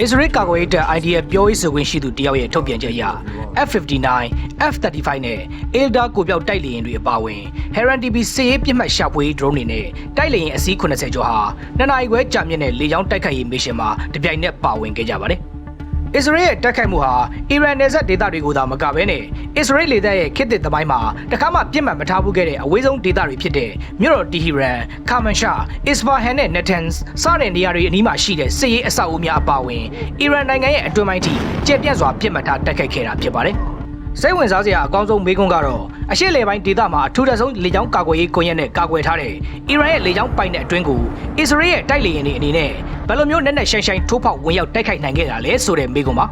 အစ္စရေးကာကွယ်ရေးတပ် IDF ပြောရေးဆိုခွင့်ရှိသူတယောက်ရဲ့ထုတ်ပြန်ချက်အရ F59, F35 နဲ့ Elda ကိုပြောက်တိုက်လေယာဉ်တွေအပါအဝင် Heron TB စစ်ရေးပစ်မှတ်ရှာဖွေရေး drone တွေနဲ့တိုက်လေယာဉ်အစီး80ကျော်ဟာနှစ်နာရီခွဲကြာမြင့်တဲ့လေကြောင်းတိုက်ခိုက်ရေးမစ်ရှင်မှာတပြိုင်နက်ပါဝင်ခဲ့ကြပါတယ်။ အစ္စရေးရဲ့တိုက်ခိုက်မှုဟာအီရန်နယ်စပ်ဒေသတွေကိုသာမကဘဲနဲ့အစ္စရေးလေတပ်ရဲ့ခေတ်သစ်သမိုင်းမှာတခါမှပြစ်မှတ်မထားဘူးခဲ့တဲ့အဝေးဆုံးဒေသတွေဖြစ်တဲ့မြို့တော်တီဟီရန်၊ကာမန်ရှာ၊အစ္စဘာဟန်နဲ့နက်တန်စ်စတဲ့နေရာတွေအနီးမှာရှိတဲ့စစ်ရေးအဆောက်အဦများအပါအဝင်အီရန်နိုင်ငံရဲ့အတွင်းပိုင်းထိကျယ်ပြန့်စွာပြစ်မှတ်ထားတိုက်ခိုက်ခဲ့တာဖြစ်ပါတယ်။ စိတ်ဝင်စားစရာအကောင်းဆုံးမေးခွန်းကတော့အရှေ့လေပိုင်းဒေသမှာအထူးတဆုံးလေကြောင်းကာကွယ်ရေးကွန်ရက်နဲ့ကာကွယ်ထားတဲ့အီရန်ရဲ့လေကြောင်းပိုင်တဲ့အတွင်းကိုအစ္စရေးရဲ့တိုက်လေယာဉ်တွေအနေနဲ့ဘယ်လိုမျိုးနဲ့နဲ့ရှိုင်းရှိုင်းထိုးဖောက်ဝင်ရောက်တိုက်ခိုက်နိုင်ခဲ့တာလဲဆိုတဲ့မေးခွန်းပါ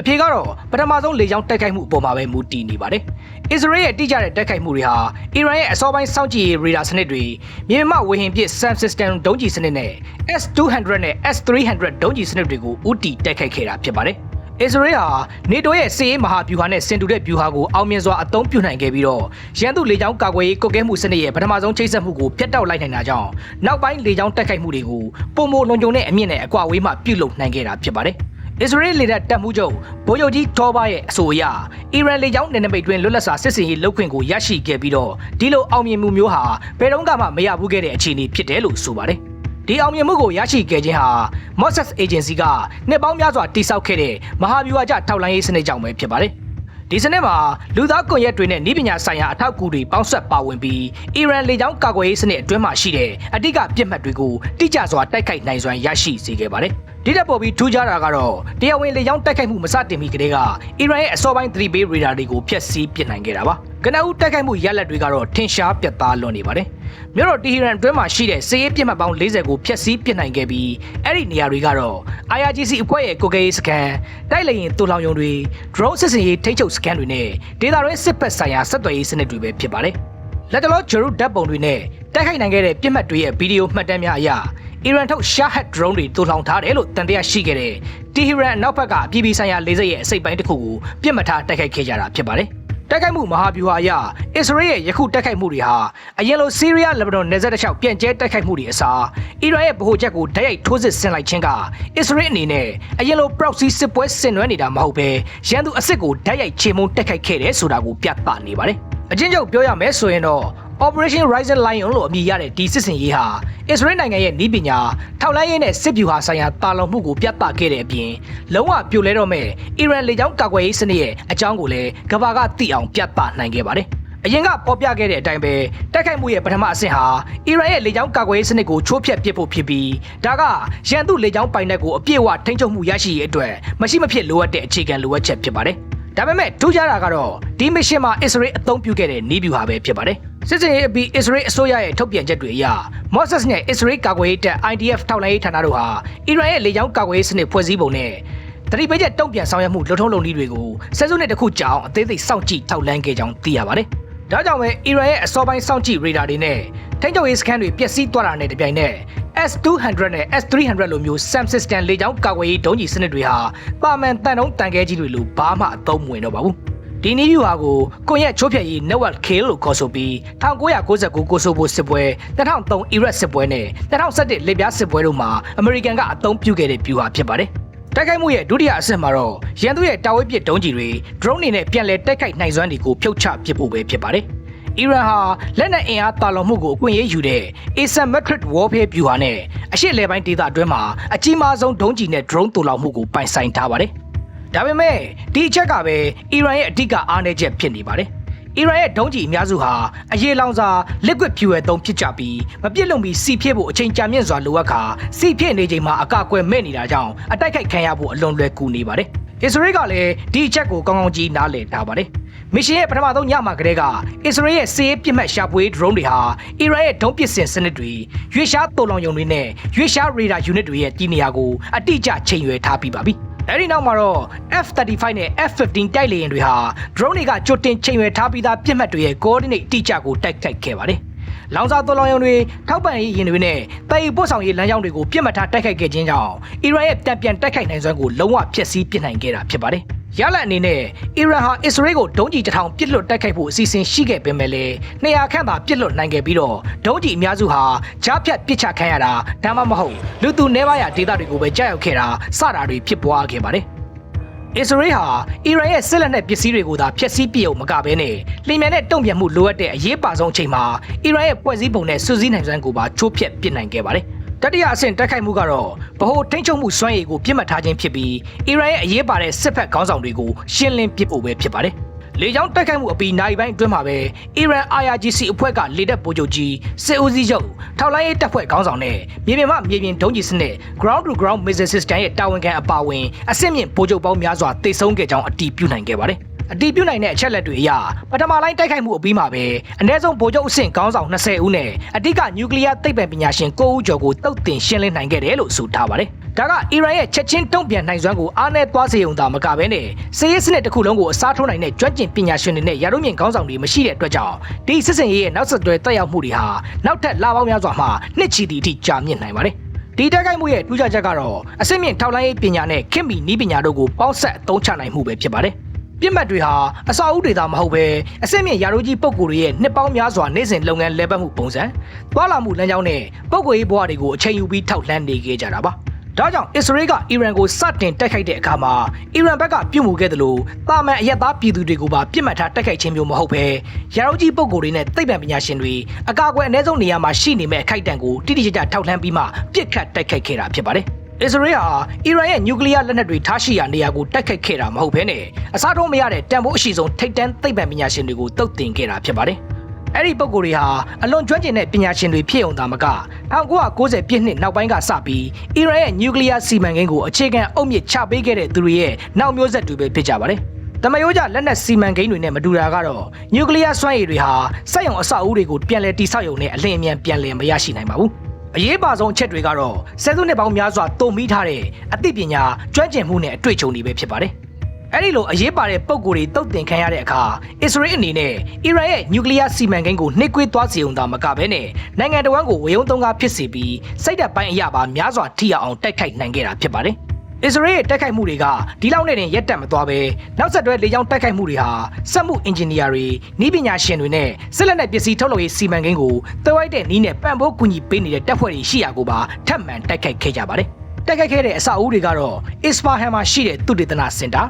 အဖြေကတော့ပထမဆုံးလေကြောင်းတိုက်ခိုက်မှုအပေါ်မှာပဲမူတည်နေပါတယ်။အစ္စရေးရဲ့တိကျတဲ့တိုက်ခိုက်မှုတွေဟာအီရန်ရဲ့အစောပိုင်းစောင့်ကြည့်ရေးရေဒါစနစ်တွေမြေမြမဝေဟင်ပစ် SAM system ဒုံးကျည်စနစ်နဲ့ S200 နဲ့ S300 ဒုံးကျည်စနစ်တွေကိုဥတီတိုက်ခိုက်ခဲ့တာဖြစ်ပါတယ်။အစ္စရေးဟာနေတိုရဲ့စစ်ရေးမဟာဗျူဟာနဲ့ဆင်တူတဲ့ဗျူဟာကိုအောင်မြင်စွာအသုံးပြုနိုင်ခဲ့ပြီးတော့ရန်သူလေကြောင်းကာကွယ်ရေးကုတ်ကဲမှုစနစ်ရဲ့ပထမဆုံးချိတ်ဆက်မှုကိုဖျက်တောက်လိုက်နိုင်တာကြောင့်နောက်ပိုင်းလေကြောင်းတိုက်ခိုက်မှုတွေကိုပုံမလုံခြုံတဲ့အမြင့်နဲ့အကွာဝေးမှပြုလုပ်နိုင်ခဲ့တာဖြစ်ပါတယ်။ အစ္စရေးလေတပ်တပ်မှုချုပ်ဗိုလ်ချုပ်ကြီးထောဘာရဲ့အဆိုအရအီရန်လေကြောင်းနယ်နိမိတ်တွင်လွတ်လပ်စွာစစ်စင်ရေးလုပ်ခွင့်ကိုရရှိခဲ့ပြီးတော့ဒီလိုအောင်မြင်မှုမျိုးဟာဘယ်တော့မှမရဘူးခဲ့တဲ့အခြေအနေဖြစ်တယ်လို့ဆိုပါတယ်။ဒီအောင်မြင်မှုကိုရရှိခဲ့ခြင်းဟာ Mossad Agency ကနှစ်ပေါင်းများစွာတိစောက်ခဲ့တဲ့မဟာဗျူဟာကျထောက်လှမ်းရေးစနစ်ကြောင့်ပဲဖြစ်ပါတယ်။ ဒီစနစ်မှာလူသားကွန်ရက်တွေနဲ့ဤပညာဆိုင်ရာအထောက်အကူတွေပေါင်းဆက်ပါဝင်ပြီးအီရန်လေကြောင်းကာကွယ်ရေးစနစ်အတွင်းမှာရှိတဲ့အဓိကပြစ်မှတ်တွေကိုတိကျစွာတိုက်ခိုက်နိုင်စွမ်းရရှိစေခဲ့ပါတယ်။ဒီတက်ပေါ်ပြီးထူးခြားတာကတော့တရားဝင်လေကြောင်းတိုက်ခိုက်မှုမစတင်မီကတည်းကအီရန်ရဲ့အစောပိုင်း 3bay radar တွေကိုဖျက်ဆီးပစ်နိုင်ခဲ့တာပါ။ ကနအူတိုက်ခိုက်မှုရလဒ်တွေကတော့ထင်ရှားပြတ်သားလွန်နေပါတယ်။မြို့တော်တီဟီရန်အတွင်းမှာရှိတဲ့စစ်ရေးပြစ်မှတ်ပေါင်း40ကိုဖျက်ဆီးပစ်နိုင်ခဲ့ပြီးအဲ့ဒီနေရာတွေကတော့ IRGC အဖွဲ့ရဲ့ကိုကေစကန်တိုက်လေရင်တူလောင်ယုံတွေ drone စစ်စင်ရေးထိန်းချုပ်စကန်တွေနဲ့ဒေတာတွင်းစစ်ပတ်ဆိုင်ရာဆက်သွယ်ရေးစနစ်တွေပဲဖြစ်ပါတယ်။လက်တလောဂျေရုဓာတ်ပုံတွေနဲ့တိုက်ခိုက်နိုင်ခဲ့တဲ့ပြစ်မှတ်တွေရဲ့ဗီဒီယိုမှတ်တမ်းများအရအီရန်ထုတ် Shahed drone တွေတူလောင်ထားတယ်လို့တန်တရားရှိခဲ့တဲ့တီဟီရန်နောက်ဘက်ကပြည်ပြည်ဆိုင်ရာလေဆိပ်ရဲ့အစိပ်ပိုင်းတစ်ခုကိုပြစ်မှတ်ထားတိုက်ခိုက်ခဲ့ကြတာဖြစ်ပါတယ်။ တိုက်ခိုက်မှုမဟာဗျူဟာအရအစ္စရေးရဲ့ယခုတိုက်ခိုက်မှုတွေဟာအရင်လိုဆီးရီးယားလက်ဘနွန်နယ်စပ်တစ်လျှောက်ပြန့်ကျဲတိုက်ခိုက်မှုတွေအစားအီရန်ရဲ့ဗဟိုချက်ကိုဓာတ်ရိုက်ထိုးစစ်ဆင်လိုက်ခြင်းကအစ္စရေးအနေနဲ့အရင်လို proxy စစ်ပွဲဆင်နွှဲနေတာမဟုတ်ဘဲရန်သူအစ်စ်ကိုဓာတ်ရိုက်ချေမှုန်းတိုက်ခိုက်ခဲ့တယ်ဆိုတာကိုပြသနေပါတယ်။အချင်းချုပ်ပြောရမယ်ဆိုရင်တော့ Operation Rising Lion လို့အမည်ရတဲ့ဒီစစ်စင်ရေးဟာအစ္စရေးနိုင်ငံရဲ့နည်းပညာထောက်လှမ်းရေးနဲ့စစ်ဗျူဟာဆိုင်ရာတာလုံမှုကိုပြသခဲ့တဲ့အပြင်လုံးဝပြိုလဲတော့မဲ့အီရန်လေကြောင်းကာကွယ်ရေးစနစ်ရဲ့အကြောင်းကိုလည်းကမ္ဘာကသိအောင်ပြသနိုင်ခဲ့ပါတယ်။အရင်ကပေါ်ပြခဲ့တဲ့အတိုင်းပဲတိုက်ခိုက်မှုရဲ့ပထမအဆင့်ဟာအီရန်ရဲ့လေကြောင်းကာကွယ်ရေးစနစ်ကိုချိုးဖျက်ပစ်ဖို့ဖြစ်ပြီးဒါကရန်သူလေကြောင်းပိုင်နက်ကိုအပြည့်အဝထိန်းချုပ်မှုရရှိရေးအတွက်မရှိမဖြစ်လိုအပ်တဲ့အခြေခံလိုအပ်ချက်ဖြစ်ပါတယ်။ဒါပေမဲ့ထူးခြားတာကတော့ဒီမစ်ရှင်မှာအစ္စရေးအသုံးပြုခဲ့တဲ့နည်းဗျူဟာပဲဖြစ်ပါတယ်။ စစ်စင်ရေးအပြီးအစ္စရေးအစိုးရရဲ့ထုတ်ပြန်ချက်တွေအရ Mossad နဲ့အစ္စရေးကာကွယ်ရေးတပ် IDF ထောက်လှမ်းရေးဌာနတို့ဟာအီရန်ရဲ့လေကြောင်းကာကွယ်ရေးစနစ်ဖွဲ့စည်းပုံနဲ့တတိပိတ်ချက်တုံ့ပြန်ဆောင်ရွက်မှုလှုပ်ထုံးလုံနည်းတွေကိုဆက်စုနှစ်တစ်ခုကြာအောင်အသေးစိတ်စောင့်ကြည့်ထောက်လှမ်းခဲ့ကြောင်းသိရပါတယ်။ဒါကြောင့်ပဲအီရန်ရဲ့အစောပိုင်းစောင့်ကြည့်ရေဒါတွေနဲ့ထိန်းချုပ်ရေးစခန်းတွေပျက်စီးသွားတာနဲ့တပြိုင်နက် S200 နဲ့ S300 လိုမျိုး SAM system လေကြောင်းကာကွယ်ရေးဒုံးကျည်စနစ်တွေဟာပါမန်တန်တုံးတန်ခဲကြီးတွေလိုဘာမှအသုံးမဝင်တော့ပါဘူး။ ဒီနည်းဗျူဟာကိုကွန်ရက်ချိုးဖျက်ရေး network kill လို့ခေါ်ဆိုပြီး1999ကိုဆိုဘိုစစ်ပွဲ2003 Iraq စစ်ပွဲနဲ့2011လစ်ပြားစစ်ပွဲတို့မှာအမေရိကန်ကအသုံးပြုခဲ့တဲ့ဗျူဟာဖြစ်ပါတယ်။တိုက်ခိုက်မှုရဲ့ဒုတိယအဆင့်မှာတော့ရန်သူရဲ့တာဝဲပစ်ဒုံးကျည်တွေ drone တွေနဲ့ပြန်လည်တိုက်ခိုက်နိုင်စွမ်းတွေကိုဖြုတ်ချပစ်ဖို့ပဲဖြစ်ပါတယ်။အီရန်ဟာလက်နက်အင်အားတာလွန်မှုကိုအခွင့်အရေးယူတဲ့ asymmetric warfare ဗျူဟာနဲ့အရှေ့လေပိုင်းဒေသအတွင်းမှာအကြီးမားဆုံးဒုံးကျည်နဲ့ drone တူလောင်မှုကိုပိုင်ဆိုင်ထားပါတယ်။ ဒါပေမဲ့ဒီအချက်ကပဲအီရန်ရဲ့အဓိကအားနည်းချက်ဖြစ်နေပါတယ်။အီရန်ရဲ့ဒုံးကျည်အများစုဟာအရေးလောင်စာ liquid fuel သုံးဖြစ်ကြပြီးမပြစ်လုံပြီးစီဖြစ်ဖို့အချိန်ကြာမြင့်စွာလိုအပ်ခါစီဖြစ်နေချိန်မှာအကာအကွယ်မဲ့နေတာကြောင့်အတိုက်ခိုက်ခံရဖို့အလွန်လွယ်ကူနေပါတယ်။အစ္စရေးကလည်းဒီအချက်ကိုကောင်းကောင်းကြီးနားလည်ထားပါတယ်။မစ်ရှင်ရဲ့ပထမဆုံးညမှာကတည်းကအစ္စရေးရဲ့စီးရေးပစ်မှတ်ရှာဖွေ drone တွေဟာအီရန်ရဲ့ဒုံးပစ်စင်စနစ်တွေရွေရှားတုံလောင်ယုံတွေနဲ့ရွေရှားရေဒါ unit တွေရဲ့တည်နေရာကိုအတိအကျချိန်ရွယ်ထားပြီးပါပြီ။ အဲဒီနောက်မှာတော့ F35 နဲ့ F15 တိုက်လေယာဉ်တွေဟာ drone တွေကကြိုတင်ချိန်ရွယ်ထားပြီးသားပြစ်မှတ်တွေရဲ့ coordinate အတိအကျကိုတိုက်ခိုက်ခဲ့ပါတယ်။လောင်စာသွလောင်ရုံတွေထောက်ပံ့ရေးရင်တွေနဲ့တိုက်ပို့ဆောင်ရေးလမ်းကြောင်းတွေကိုပြစ်မှတ်ထားတိုက်ခိုက်ခဲ့ခြင်းကြောင့်အီရန်ရဲ့တံပြန်တိုက်ခိုက်နိုင်စွမ်းကိုလုံးဝဖျက်ဆီးပစ်နိုင်ခဲ့တာဖြစ်ပါတယ် ရလဒ်အနေနဲ့အီရန်ဟာအစ္စရေးကိုဒုံးကျည်တစ်ထောင်ပစ်လွတ်တိုက်ခိုက်ဖို့အစီအစဉ်ရှိခဲ့ပေမဲ့လည်း200ခန့်သာပစ်လွတ်နိုင်ခဲ့ပြီးတော့ဒုံးကျည်အများစုဟာကြားဖြတ်ပစ်ချခံရတာဒါမှမဟုတ်လူသူနေပါရဒေသတွေကိုပဲကြောက်ရောက်ခဲ့တာစတာတွေဖြစ်ပွားခဲ့ပါတယ်အစ္စရေးဟာအီရန်ရဲ့စစ်လက်နက်ပစ္စည်းတွေကိုသာဖျက်ဆီးပြစ်ုံမကဘဲနဲ့လျင်မြန်တဲ့တုံ့ပြန်မှုလိုအပ်တဲ့အရေးပါဆုံးအချိန်မှာအီရန်ရဲ့ဖွဲ့စည်းပုံနဲ့စွစည်းနိုင်စွမ်းကိုပါချိုးဖျက်ပစ်နိုင်ခဲ့ပါတယ်။ တတိယအဆင့်တိုက်ခိုက်မှုကတော့ဗဟိုထိန်းချုပ်မှုစွမ်းရည်ကိုပြစ်မှတ်ထားခြင်းဖြစ်ပြီးအီရန်ရဲ့အရေးပါတဲ့စစ်ဖက်ခေါင်းဆောင်တွေကိုရှင်းလင်းပစ်ဖို့ပဲဖြစ်ပါတယ်။လေကြောင်းတိုက်ခိုက်မှုအပြီးနိုင်ပိုင်းအတွင်းမှာပဲအီရန် IRGC အဖွဲ့ကလေတပ်ဗိုလ်ချုပ်ကြီးစစ်ဦးစီးချုပ်ထောက်လိုင်းရေးတပ်ဖွဲ့ခေါင်းဆောင်နဲ့မြေပြင်မှမြေပြင်ဒုံးကျည်စနစ် ground to ground missile system ရဲ့တာဝန်ခံအပါအဝင်အဆင့်မြင့်ဗိုလ်ချုပ်ပေါင်းများစွာတိတ်ဆုံးခဲ့ကြောင်းအတည်ပြုနိုင်ခဲ့ပါတယ်။ အတည်ပြုနိုင်တဲ့အချက်လက်တွေအရပထမလိုင်းတိုက်ခိုက်မှုအပြီးမှာပဲအ ਨੇ ဆုံးဗိုလ်ချုပ်အဆင့်ခေါင်းဆောင်20ဦးနဲ့အတိကနျူကလ িয়ার သိပ္ပံပညာရှင်9ဦးကျော်ကိုတုတ်တင်ရှင်းလင်းနိုင်ခဲ့တယ်လို့ဆိုထားပါတယ်။ဒါကအီရန်ရဲ့ချက်ချင်းတုံ့ပြန်နိုင်စွမ်းကိုအားနဲ့သွားစေုံသာမကဘဲနဲ့စစ်ရေးစနစ်တစ်ခုလုံးကိုအစားထိုးနိုင်တဲ့ကျွမ်းကျင်ပညာရှင်တွေနဲ့ရာထူးမြင့်ခေါင်းဆောင်တွေမရှိတဲ့အတွက်ကြောင့်ဒီစစ်စင်ရေးရဲ့နောက်ဆက်တွဲတက်ရောက်မှုတွေဟာနောက်ထပ်လပေါင်းများစွာမှနှစ်ချီတီအထိကြာမြင့်နိုင်ပါတယ်။ဒီတက်ခိုက်မှုရဲ့ထူးခြားချက်ကတော့အစစ်မြင့်ထောက်လိုင်းရေးပညာနဲ့ခင်မီနီးပညာတို့ကိုပေါင်းဆက်အသုံးချနိုင်မှုပဲဖြစ်ပါတယ်။ ပြစ်မှတ်တွေဟာအစာအုပ်တွေသာမဟုတ်ပဲအစစ်မြင့်ရာထူးကြီးပုံကိုယ်တွေရဲ့နှစ်ပေါင်းများစွာနေ့စဉ်လုပ်ငန်းလဲပတ်မှုပုံစံတွာလာမှုလမ်းကြောင်းနဲ့ပုံကိုယ်ရေးဘဝတွေကိုအချိန်ယူပြီးထောက်လှမ်းနေခဲ့ကြတာပါဒါကြောင့်အစ္စရေးကအီရန်ကိုစတင်တိုက်ခိုက်တဲ့အခါမှာအီရန်ဘက်ကပြုတ်မှုခဲ့သလိုတာမန်အရက်သားပြည်သူတွေကိုပါပြစ်မှတ်ထားတိုက်ခိုက်ခြင်းမျိုးမဟုတ်ပဲရာထူးကြီးပုံကိုယ်တွေနဲ့သိပ္ပံပညာရှင်တွေအကာအကွယ်အ ਨੇ ဆုံးနေရာမှာရှိနေမဲ့အခိုက်အတန့်ကိုတိတိကျကျထောက်လှမ်းပြီးမှပြစ်ခတ်တိုက်ခိုက်ခဲ့တာဖြစ်ပါတယ် အစ္စရေးဟာအီရန်ရဲ့နျူကလ িয়ার လက်နက်တွေထားရှိရာနေရာကိုတိုက်ခိုက်ခဲ့တာမဟုတ်ဘဲနဲ့အစားထိုးမရတဲ့တန်ဖိုးအရှိဆုံးထိပ်တန်းသိပ္ပံပညာရှင်တွေကိုတုတ်တင်ခဲ့တာဖြစ်ပါတယ်။အဲ့ဒီပုံကိုယ်တွေဟာအလွန်ကျွမ်းကျင်တဲ့ပညာရှင်တွေဖြစ်ုံသာမက1990ပြည့်နှစ်နောက်ပိုင်းကစပြီးအီရန်ရဲ့နျူကလ িয়ার စီမံကိန်းကိုအခြေခံအုတ်မြစ်ချပေးခဲ့တဲ့သူတွေရဲ့နောက်မျိုးဆက်တွေပဲဖြစ်ကြပါတယ်။တမယိုးကြလက်နက်စီမံကိန်းတွေနဲ့မတူတာကတော့နျူကလ িয়ার စွမ်းရည်တွေဟာစက်ရုံအဆောက်အဦတွေကိုပြန်လည်တိစောက်ရုံနဲ့အလင်းအမြန်ပြန်လည်မရရှိနိုင်ပါဘူး။ အရေးပါဆုံးအချက်တွေကတော့ဆယ်စုနှစ်ပေါင်းများစွာတုံမိထားတဲ့အသိပညာကျွမ်းကျင်မှုနဲ့အတွေ့အကြုံတွေပဲဖြစ်ပါတယ်။အဲ့ဒီလိုအရေးပါတဲ့ပုံကိုယ်တွေတုတ်တင်ခံရတဲ့အခါအစ္စရေးအနေနဲ့အီရန်ရဲ့နျူကလ িয়ার စီမံကိန်းကိုနှိကွေးသွားစေုံသာမကဘဲနဲ့နိုင်ငံတော်ဝန်ကိုဝေယုံသုံးကားဖြစ်စေပြီးစိတ်ဓာတ်ပိုင်းအရာပါများစွာထိရောက်အောင်တိုက်ခိုက်နိုင်ခဲ့တာဖြစ်ပါတယ်။ အစ္စရေးရဲ့တိုက်ခိုက်မှုတွေကဒီလောက်နဲ့တင်ရက်တက်မသွားပဲနောက်ဆက်တွဲလေကြောင်းတိုက်ခိုက်မှုတွေဟာစက်မှုအင်ဂျင်နီယာတွေနီးပညာရှင်တွေနဲ့စစ်လက်နက်ပစ္စည်းထုတ်လုပ်ရေးစီမံကိန်းကိုတွဲဝိုက်တဲ့နီးနဲ့ပံ့ပိုးကူညီပေးနေတဲ့တပ်ဖွဲ့တွေရှိရာကိုပါထပ်မံတိုက်ခိုက်ခဲ့ကြပါတယ်။တိုက်ခိုက်ခဲ့တဲ့အဆောက်အဦတွေကတော့ Isfahan မှာရှိတဲ့သုတေသနစင်တာ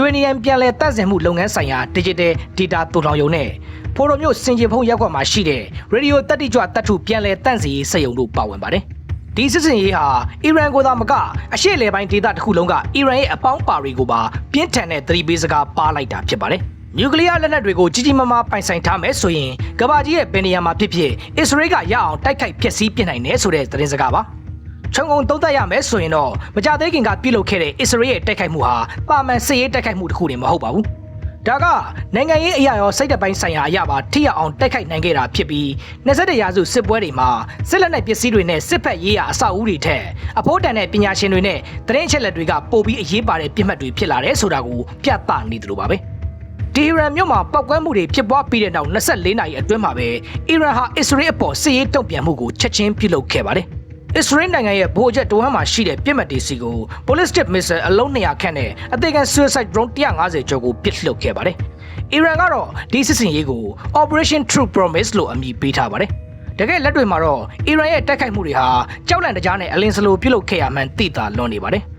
UNM ပြန်လည်တန့်စင်မှုလုပ်ငန်းဆိုင်ရာ Digital Data တူထောင်ရုံနဲ့ဖိုရိုမျိုးစင်ကြင်ဖုံးရက်ကွက်မှာရှိတဲ့ Radio တက်တိကြွတပ်ထုပြန်လည်တန့်စင်ရေးစက်ရုံတို့ပါဝင်ပါတယ်။ ဒီစစ်စင်ရေးဟာအီရန်ကိုသာမကအရှေ့လေပိုင်းဒေသတစ်ခုလုံးကအီရန်ရဲ့အပေါင်းပါတွေကိုပါပြင်းထန်တဲ့သတိပေးစကားပါလိုက်တာဖြစ်ပါတယ်။နျူကလ িয়ার လက်နက်တွေကိုကြီးကြီးမားမားပိုင်ဆိုင်ထားမယ်ဆိုရင်ကမ္ဘာကြီးရဲ့ဘယ်နေရာမှာဖြစ်ဖြစ်အစ္စရေးကရအောင်တိုက်ခိုက်ဖျက်ဆီးပြစ်နိုင်တယ်ဆိုတဲ့သတင်းစကားပါ။ခြုံငုံသုံးသပ်ရမယ်ဆိုရင်တော့မကြသေးခင်ကပြုလုပ်ခဲ့တဲ့အစ္စရေးရဲ့တိုက်ခိုက်မှုဟာပါမန်စစ်ရေးတိုက်ခိုက်မှုတစ်ခုတည်းမဟုတ်ပါဘူး။ ဒါကနိုင်ငံရေးအရာရောစိတ်တပိုင်းဆိုင်ရာအရာပါထိရောက်အောင်တိုက်ခိုက်နိုင်ခဲ့တာဖြစ်ပြီး21ရာစုစစ်ပွဲတွေမှာစစ်လက်နက်ပစ္စည်းတွေနဲ့စစ်ဖက်ရေးရာအဆောက်အဦတွေထက်အဖို့တန်တဲ့ပညာရှင်တွေနဲ့သတင်းအချက်လက်တွေကပိုပြီးအရေးပါတဲ့ပြစ်မှတ်တွေဖြစ်လာတယ်ဆိုတာကိုပြသနေသလိုပါပဲ။ဒီအီရန်မြို့မှာပောက်ကွဲမှုတွေဖြစ်ပွားပြီးတဲ့နောက်24နာရီအတွင်းမှာပဲအီရန်ဟာအစ္စရေးအပေါ်စစ်ရေးတုံ့ပြန်မှုကိုချက်ချင်းပြုလုပ်ခဲ့ပါတယ်။ အစ္စရေးနိုင်ငံရဲ့ဗိုလ်ချက်တဝမ်းမှာရှိတဲ့ပြစ်မှတ်တွေစီကို ballistic missile အလုံး200ခန့်နဲ့အသေးခံ suicide drone 150ကျော်ကိုပစ်လွှတ်ခဲ့ပါတယ်။အီရန်ကတော့ဒီစစ်စင်ရေးကို Operation True Promise လို့အမည်ပေးထားပါတယ်။တကယ်လက်တွေမှာတော့အီရန်ရဲ့တိုက်ခိုက်မှုတွေဟာကြောက်လန့်တကြားနဲ့အလင်းစလိုပြုလုပ်ခဲ့ရမှန်းသိတာလွန်နေပါတယ်။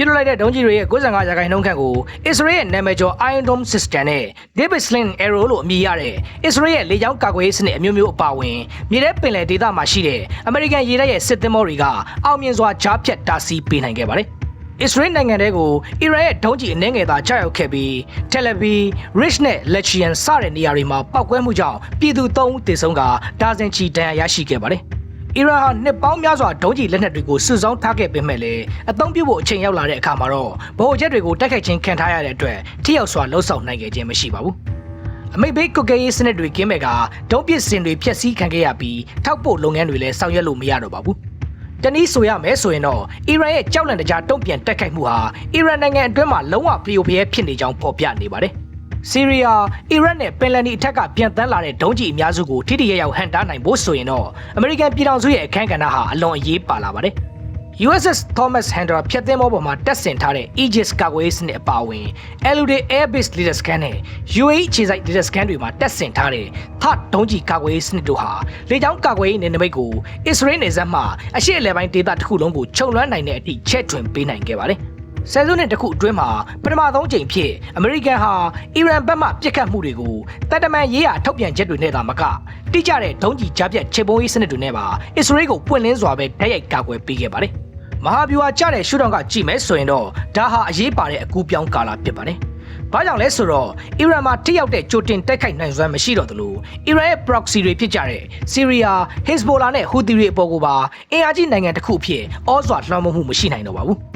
ပြစ်လွတ်လိုက်တဲ့ဒုံးကြီးတွေရဲ့95ရာခိုင်နှုန်းခန့်ကိုအစ္စရေးရဲ့နာမည်ကျော် Iron Dome System နဲ့ David Sling Arrow လို့အမည်ရတဲ့အစ္စရေးရဲ့လေကြောင်းကာကွယ်ရေးစနစ်အမျိုးမျိုးအပါအဝင်မြေထဲပင်လယ်ဒေသမှာရှိတဲ့အမေရိကန်ရေတပ်ရဲ့စစ်သင်္ဘောတွေကအောင်မြင်စွာကြားဖြတ်တားဆီးပေးနိုင်ခဲ့ပါတယ်။အစ္စရေးနိုင်ငံတဲကိုအီရန်ရဲ့ဒုံးကျည်အနှဲငယ်သာကြောက်ရောက်ခဲ့ပြီးတယ်လီဗီ rich နဲ့ lechian စတဲ့နေရာတွေမှာပောက်ကွဲမှုကြောင့်ပြည်သူ၃ဦးသေဆုံးကဒါဇင်ချီဒဏ်ရာရရှိခဲ့ပါတယ်။ အီရန်ဟာနှစ်ပေါင်းများစွာဒုံးကျည်လက်နက်တွေကိုစုဆောင်းထားခဲ့ပေမဲ့လည်းအသုံးပြုဖို့အချိန်ရောက်လာတဲ့အခါမှာတော့ဗဟိုချက်တွေကိုတိုက်ခိုက်ခြင်းခံထားရတဲ့အတွက်ထိရောက်စွာလှုပ်ဆောင်နိုင်ခဲ့ခြင်းမရှိပါဘူး။အမိတ်ဘေးကုတ်ကဲရေးစနစ်တွေကင်းမဲ့ကဒုံးပစ်စင်တွေဖျက်ဆီးခံခဲ့ရပြီးထောက်ပို့လုပ်ငန်းတွေလည်းဆောင်ရွက်လို့မရတော့ပါဘူး။တနည်းဆိုရမယ်ဆိုရင်တော့အီရန်ရဲ့ကြောက်လန့်တကြားတုံ့ပြန်တက်ခိုက်မှုဟာအီရန်နိုင်ငံအတွင်းမှာလုံးဝဖျို့ဖျဲဖြစ်နေကြောင်းဖော်ပြနေပါတယ်။ ဆီးရီးယားအီရတ်နဲ့ပင်လယ်နီအထက်ကပြန်တန်းလာတဲ့ဒုံးကျည်အများစုကိုထိထိရောက်ရောက်ဟန်တားနိုင်ဖို့ဆိုရင်တော့အမေရိကန်ပြည်ထောင်စုရဲ့အခမ်းကဏ္ဍဟာအလွန်အရေးပါလာပါတယ်။ USS Thomas Handler ဖြတ်သင်းမောပေါ်မှာတက်ဆင်ထားတဲ့ Aegis ကာကွယ်ရေးစနစ်အပါအဝင် Elude Air Base Leader Scan နဲ့ UAE ခြေစိုက် Leader Scan တွေမှာတက်ဆင်ထားတဲ့ THAAD ဒုံးကျည်ကာကွယ်ရေးစနစ်တို့ဟာလေကြောင်းကာကွယ်ရေးနယ်နိမိတ်ကိုအစ္စရေးနယ်စပ်မှအရှေ့အလယ်ပိုင်းဒေသတစ်ခုလုံးကိုခြုံလွှမ်းနိုင်တဲ့အထိချဲ့ထွင်ပေးနိုင်ခဲ့ပါတယ်။ ဆယ်စုနှစ်တစ်ခုအတွင်းမှာပထမဆုံးချိန်ဖြစ်အမေရိကန်ဟာအီရန်ဘက်မှပြစ်ခတ်မှုတွေကိုတပ်တမန်ရေးရာထုတ်ပြန်ချက်တွေနဲ့သာမကတိကျတဲ့ဒုံးကျည်ကြားပြတ်ခြေပုံးရေးစနစ်တွေနဲ့ပါအစ္စရေးကိုပွင့်လင်းစွာပဲတိုက်ရိုက်ကာကွယ်ပေးခဲ့ပါတယ်။မဟာဗျူဟာကျတဲ့ရှုထောင့်ကကြည့်မယ်ဆိုရင်တော့ဒါဟာအရေးပါတဲ့အကူပြောင်းကာလဖြစ်ပါတယ်။ဘာကြောင့်လဲဆိုတော့အီရန်မှာထိရောက်တဲ့ကြိုတင်တိုက်ခိုက်နိုင်စွမ်းမရှိတော့သလိုအီရန်ရဲ့ proxy တွေဖြစ်ကြတဲ့ဆီးရီးယား Hezbollah နဲ့ Houthi တွေအပေါ်ကိုပါအင်အားကြီးနိုင်ငံတစ်ခုအဖြစ်ဩဇာလွှမ်းမိုးမှုမရှိနိုင်တော့ပါဘူး။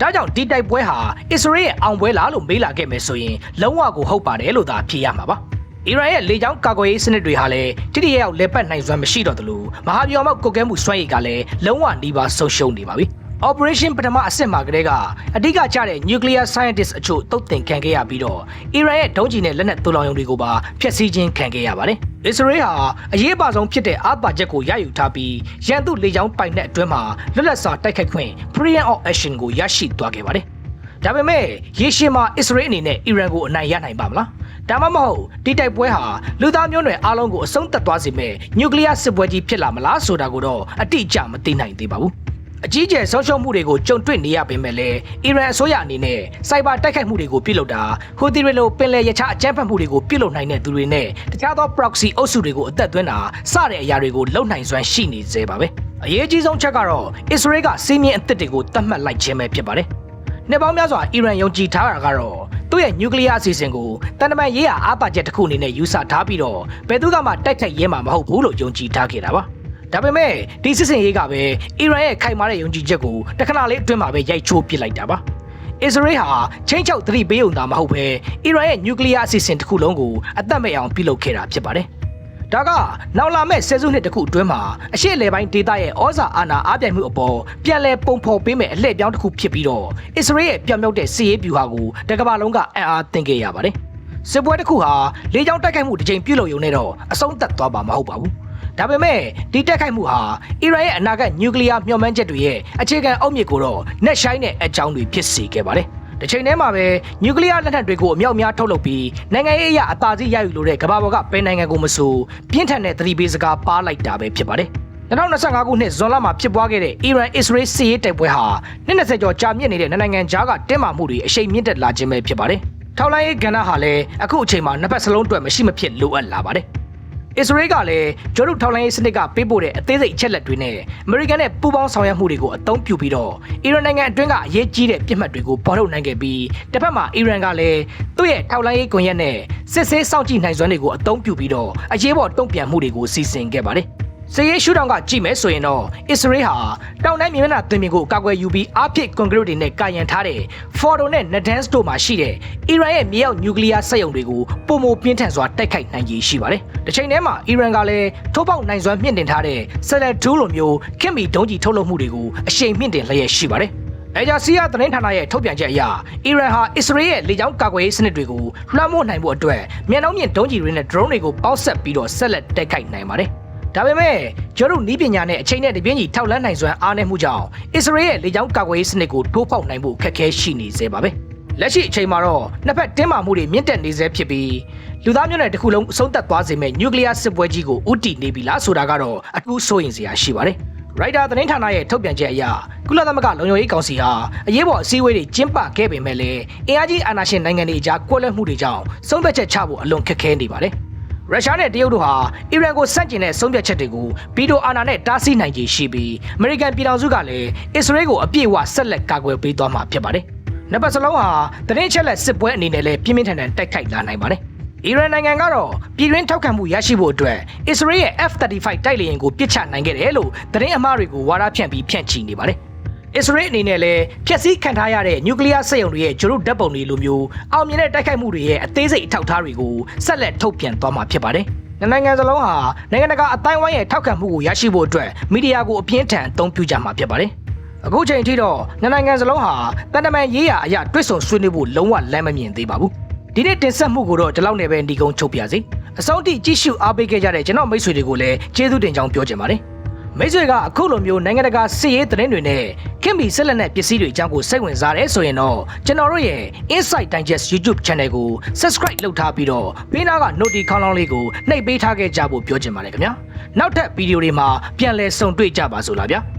ဒါကြောင့်ဒီတိုက်ပွဲဟာအစ္စရေးရဲ့အောင်ပွဲလားလို့မေးလာခဲ့မယ်ဆိုရင်လုံးဝကိုဟုတ်ပါတယ်လို့သာဖြေရမှာပါ။အီရန်ရဲ့လေကြောင်းကာကွယ်ရေးစနစ်တွေဟာလည်းတိတိယရောက်လက်ပတ်နိုင်စွမ်းမရှိတော့သလိုမဟာဗျူဟာမောက်ကုတ်ကဲမှုစွမ်းရည်ကလည်းလုံးဝနှီးပါဆုံးရှုံးနေပါပြီ။ Operation ပထမအဆင့်မှာကတည်းကအဓိကကျတဲ့ nuclear scientist အချို့တုတ်တင်ခံခဲ့ရပြီးတော့အီရန်ရဲ့ဒုံးကျည်နဲ့လက်နက်တူလောင်ရုံတွေကိုပါဖျက်ဆီးခြင်းခံခဲ့ရပါတယ်။အစ္စရေးဟာအရေးပါဆုံးဖြစ်တဲ့အာပါချက်ကိုရယူထားပြီးရန်သူလေကြောင်းပိုင်နက်အတွင်းမှာလွတ်လပ်စွာတိုက်ခိုက်ခွင့် Freedom of Action ကိုရရှိသွားခဲ့ပါတယ်။ဒါပေမဲ့ရေရှည်မှာအစ္စရေးအနေနဲ့အီရန်ကိုအနိုင်ရနိုင်ပါမလားဒါမှမဟုတ်ဒီတိုက်ပွဲဟာလူသားမျိုးနွယ်အားလုံးကိုအဆုံးသတ်သွားစေမဲ့နျူကလ িয়ার စစ်ပွဲကြီးဖြစ်လာမလားဆိုတာကိုတော့အတိအကျမသိနိုင်သေးပါဘူး အကြီးကျယ်ဆုံးရှုံးမှုတွေကိုကြုံတွေ့နေရပေမဲ့လည်းအီရန်အစိုးရအနေနဲ့စိုက်ဘာတိုက်ခိုက်မှုတွေကိုပြုလုပ်တာဟူသီတွေလိုပင်လယ်ရချအကြမ်းဖက်မှုတွေကိုပြုလုပ်နိုင်တဲ့သူတွေနဲ့တခြားသော proxy အုပ်စုတွေကိုအသက်သွင်းတာစတဲ့အရာတွေကိုလုံနိုင်စွမ်းရှိနေသေးပါပဲအရေးကြီးဆုံးချက်ကတော့အစ္စရေးကစီးမြင်အသစ်တွေကိုတတ်မှတ်လိုက်ခြင်းပဲဖြစ်ပါတယ်နှစ်ပေါင်းများစွာအီရန်ယုံကြည်ထားတာကတော့သူ့ရဲ့နျူကလ িয়ার အစီအစဉ်ကိုတန်တမန်ရေးရာအားပါချက်တစ်ခုအနေနဲ့ယူဆထားပြီးတော့ဘယ်သူကမှတိုက်ခိုက်ရဲမှာမဟုတ်ဘူးလို့ယုံကြည်ထားခဲ့တာပါ ဒါပေမဲ့ဒီစစ်စင်ရေးကပဲအီရန်ရဲ့ခိုင်မာတဲ့ယုံကြည်ချက်ကိုတခဏလေးအတွင်းမှာပဲရိုက်ချိုးပစ်လိုက်တာပါအစ္စရေးဟာချင်းချောက်သတိပေးုံသာမဟုတ်ပဲအီရန်ရဲ့နျူကလ িয়ার အစီအစဉ်တစ်ခုလုံးကိုအသက်မဲ့အောင်ပြုလုပ်ခဲ့တာဖြစ်ပါတယ်ဒါကနောက်လာမဲ့ဆယ်စုနှစ်တခုအတွင်းမှာအရှိအလဲပိုင်းဒေသရဲ့ဩဇာအာဏာအားပြိုင်မှုအပေါ်ပြန်လည်ပုံဖော်ပေးမဲ့အလှည့်ပြောင်းတစ်ခုဖြစ်ပြီးတော့အစ္စရေးရဲ့ပြောင်းမြောက်တဲ့စီးရေးဗျူဟာကိုတကမ္ဘာလုံးကအံ့အားသင့်ခဲ့ရပါတယ်။စစ်ပွဲတစ်ခုဟာလေကြောင်းတိုက်ခိုက်မှုတစ်ချိန်ပြုလုပ်ရုံနဲ့တော့အဆုံးသတ်သွားပါမဟုတ်ပါဘူး။ ဒါပေမဲ့ဒီတိုက်ခိုက်မှုဟာအီရန်ရဲ့အနာဂတ်နျူကလ িয়ার မျှော်မှန်းချက်တွေရဲ့အခြေခံအုတ်မြစ်ကိုတော့နှက်ဆိုင်တဲ့အကြောင်းတွေဖြစ်စေခဲ့ပါတယ်။တစ်ချိန်တည်းမှာပဲနျူကလ িয়ার လက်နက်တွေကိုအမြောက်အများထုတ်လုပ်ပြီးနိုင်ငံရေးအရာအသာစီးရယူလို့တဲ့ကမ္ဘာပေါ်ကဘယ်နိုင်ငံကိုမဆိုပြင်းထန်တဲ့သတိပေးစကားပါလိုက်တာပဲဖြစ်ပါတယ်။2025ခုနှစ်ဇွန်လမှာဖြစ်ပွားခဲ့တဲ့အီရန်အစ္စရေးစစ်ရေးတိုက်ပွဲဟာနှစ်20ကျော်ကြာမြင့်နေတဲ့နိုင်ငံကြားကတင်းမာမှုတွေအရှိန်မြင့်တက်လာခြင်းပဲဖြစ်ပါတယ်။ထောက်လိုင်းရေးကဏ္ဍဟာလည်းအခုအချိန်မှာနှစ်ဖက်စလုံးအတွက်မရှိမဖြစ်လိုအပ်လာပါတယ်။ အစ္စရေးကလည်းဂျော်ဒုထောက်လိုင်းရေးစနစ်ကပေးပို့တဲ့အသေးစိတ်အချက်လက်တွေနဲ့အမေရိကန်နဲ့ပူးပေါင်းဆောင်ရွက်မှုတွေကိုအသုံးပြုပြီးတော့အီရန်နိုင်ငံအတွင်းကအရေးကြီးတဲ့ပြစ်မှတ်တွေကိုပေါ်ထုတ်နိုင်ခဲ့ပြီးတစ်ဖက်မှာအီရန်ကလည်းသူ့ရဲ့ထောက်လိုင်းရေးကွန်ရက်နဲ့စစ်ဆေးစောင့်ကြည့်နိုင်စွမ်းတွေကိုအသုံးပြုပြီးတော့အရေးပေါ်တုံ့ပြန်မှုတွေကိုစီစဉ်ခဲ့ပါတယ်။ စရေးရှုထောင့်ကကြည့်မယ်ဆိုရင်တော့အစ္စရေးဟာတောင်တိုင်းမြေမျက်နှာသွင်ပြင်ကိုကာကွယ်ယူပြီးအဖြစ်ကွန်ကရစ်တွေနဲ့ကာရန်ထားတဲ့ Fordo နဲ့ Natanz တို့မှာရှိတဲ့အီရန်ရဲ့မြေအောက်နျူကလ িয়ার စက်ရုံတွေကိုပုံမပြင်းထန်စွာတိုက်ခိုက်နိုင်ရည်ရှိပါတယ်။တစ်ချိန်တည်းမှာအီရန်ကလည်းထိုးပေါက်နိုင်စွမ်းမြင့်တင်ထားတဲ့ Salat 2လိုမျိုးခင်မီဒုံးကြီးထုတ်လုပ်မှုတွေကိုအရှိန်မြင့်တင်လျက်ရှိပါတယ်။အဲဂျာစီယာသတင်းဌာနရဲ့ထုတ်ပြန်ချက်အရအီရန်ဟာအစ္စရေးရဲ့လေကြောင်းကာကွယ်ရေးစနစ်တွေကိုလွှမ်းမိုးနိုင်ဖို့အတွက်မြန်နှောင်းမြင့်ဒုံးကြီးတွေနဲ့ drone တွေကိုပေါက်ဆက်ပြီးတော့ဆက်လက်တိုက်ခိုက်နိုင်ပါတယ်။ ဒါပေမဲ့ကျတို့နီးပညာနဲ့အချိန်နဲ့တပြင်းကြီးထောက်လန်းနိုင်စွမ်းအားနည်းမှုကြောင့်အစ္စရေးရဲ့လေကြောင်းကာကွယ်ရေးစနစ်ကိုထိုးဖောက်နိုင်ဖို့ခက်ခဲရှိနေသေးပါပဲလက်ရှိအချိန်မှာတော့နှစ်ဖက်တင်းမာမှုတွေမြင့်တက်နေသေးဖြစ်ပြီးလူသားမျိုးနွယ်တစ်ခုလုံးအဆုံးသတ်သွားစေမဲ့နျူကလ িয়ার စစ်ပွဲကြီးကိုဥတီနေပြီလားဆိုတာကတော့အထူးစိုးရိမ်စရာရှိပါတယ်ရိုက်တာသတင်းဌာနရဲ့ထုတ်ပြန်ချက်အရကုလသမဂ္ဂလုံခြုံရေးကောင်စီဟာအရေးပေါ်အစည်းအဝေးတွေကျင်းပခဲ့ပေမဲ့လည်းအင်အားကြီးအာဏာရှင်နိုင်ငံတွေအကြားကွက်လွဲမှုတွေကြောင့်ဆုံးဖြတ်ချက်ချဖို့အလွန်ခက်ခဲနေပါတယ် ရုရှားနဲ့တရုတ်တို့ဟာအီရန်ကိုစန့်ကျင်တဲ့ဆုံးဖြတ်ချက်တွေကိုဗီတိုအာဏာနဲ့တားဆီးနိုင်ခြေရှိပြီးအမေရိကန်ပြည်ထောင်စုကလည်းအစ္စရေးကိုအပြည့်အဝဆက်လက်ကာကွယ်ပေးသွားမှာဖြစ်ပါတယ်။နှစ်ပတ်စလုံးဟာတရင်ချက်လက်စစ်ပွဲအနေနဲ့လည်းပြင်းပြင်းထန်ထန်တိုက်ခိုက်လာနိုင်ပါတယ်။အီရန်နိုင်ငံကတော့ပြည်တွင်းထောက်ခံမှုရရှိဖို့အတွက်အစ္စရေးရဲ့ F-35 တိုက်လေယာဉ်ကိုပစ်ချနိုင်ခဲ့တယ်လို့သတင်းအမှားတွေကိုဝါဒဖြန့်ပြီးဖြန့်ချီနေပါတယ်။ အစ္စရေးအနေနဲ့လည်းဖျက်ဆီးခံထားရတဲ့နျူကလ িয়ার စက်ရုံတွေရဲ့ဂျိုရုဓာတ်ပုံတွေလိုမျိုးအောင်မြင်တဲ့တိုက်ခိုက်မှုတွေရဲ့အသေးစိတ်အထောက်အထားတွေကိုဆက်လက်ထုတ်ပြန်သွားမှာဖြစ်ပါတယ်။နိုင်ငံစလုံးဟာနိုင်ငံတကာအတိုင်းဝိုင်းရဲ့ထောက်ခံမှုကိုရရှိဖို့အတွက်မီဒီယာကိုအပြင်းထန်အသုံးပြုကြမှာဖြစ်ပါတယ်။အခုချိန်ထိတော့နိုင်ငံစလုံးဟာတန်တမန်ရေးရာအရာတွစ်ဆုံဆွေးနွေးဖို့လုံးဝလမ်းမမြင်သေးပါဘူး။ဒီနေ့တင်ဆက်မှုကိုတော့ဒီလောက်နဲ့ပဲဒီကုန်းချုပ်ပြစေအဆုံးထိကြည့်ရှုအားပေးခဲ့ကြတဲ့ကျွန်တော်မိတ်ဆွေတွေကိုလည်းကျေးဇူးတင်ကြောင်းပြောချင်ပါတယ် မိတ်ဆွေကအခုလိုမျိုးနိုင်ငံတကာစစ်ရေးသတင်းတွေနဲ့ခင်မီဆက်လက်နဲ့ပစ္စည်းတွေအကြောင်းကိုစိတ်ဝင်စားတယ်ဆိုရင်တော့ကျွန်တော်တို့ရဲ့ Insight Digest YouTube Channel ကို Subscribe လုပ်ထားပြီးတော့ဘေးနားက Notification ခေါင်းလောင်းလေးကိုနှိပ်ပေးထားခဲ့ကြဖို့ပြောချင်ပါတယ်ခင်ဗျာနောက်ထပ်ဗီဒီယိုတွေမှာပြန်လည်ဆုံတွေ့ကြပါစို့လားဗျာ